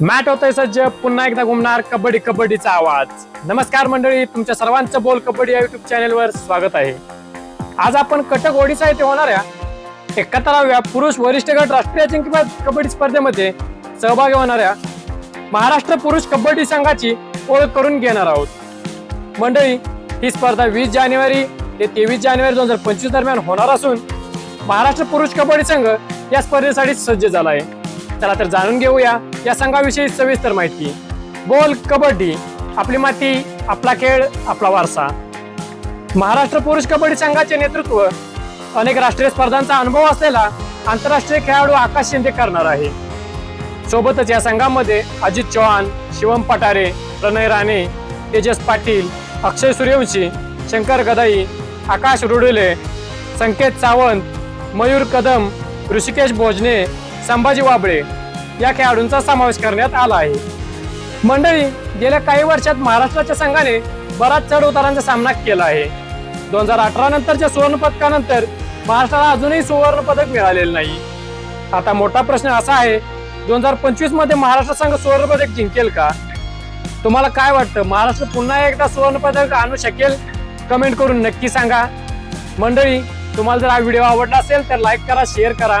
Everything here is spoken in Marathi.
मॅट होतोय सज्ज. पुन्हा एकदा घुमणार कबड्डी कबड्डीचा आवाज. नमस्कार मंडळी तुमच्या सर्वांचं बोल कबड्डी या युट्यूब चॅनेलवर स्वागत आहे. आज आपण कटक ओडिसा येथे होणाऱ्या एकाहत्तराव्या पुरुष वरिष्ठ गट राष्ट्रीय अजिंक्यपद कबड्डी स्पर्धेमध्ये सहभागी होणाऱ्या महाराष्ट्र पुरुष कबड्डी संघाची ओळख करून घेणार आहोत. मंडळी ही स्पर्धा वीस जानेवारी ते तेवीस जानेवारी दोन हजार पंचवीस दरम्यान होणार असून महाराष्ट्र पुरुष कबड्डी संघ या स्पर्धेसाठी सज्ज झाला आहे. चला तर जाणून घेऊया या संघाविषयी सविस्तर माहिती. बोल कबड्डी आपली माती आपला खेळ आपला वारसा. महाराष्ट्र पुरुष कबड्डी संघाचे नेतृत्व अनेक राष्ट्रीय स्पर्धांचा अनुभव असलेला आंतरराष्ट्रीय खेळाडू आकाश शिंदे करणार आहे. सोबतच या संघामध्ये अजित चव्हाण शिवम पटारे प्रणय राणे तेजस पाटील अक्षय सूर्यवंशी शंकर गदाई आकाश रुडुले संकेत सावंत मयूर कदम ऋषिकेश भोजने संभाजी वाबळे या खेळाडूंचा समावेश करण्यात आला आहे. मंडळी गेल्या काही वर्षात महाराष्ट्राच्या संघाने बराच चढ उतारांचा सामना केला आहे. दोन हजार अठरा नंतरच्या सुवर्ण पदकानंतर महाराष्ट्राला अजूनही सुवर्ण पदक मिळालेलं नाही. आता मोठा प्रश्न असा आहे दोन हजार पंचवीसमध्ये महाराष्ट्र संघ सुवर्ण पदक जिंकेल का? तुम्हाला काय वाटतं? महाराष्ट्र पुन्हा एकदा सुवर्ण पदक आणू शकेल? कमेंट करून नक्की सांगा. मंडळी तुम्हाला जर हा व्हिडिओ आवडला असेल तर लाईक करा शेअर करा.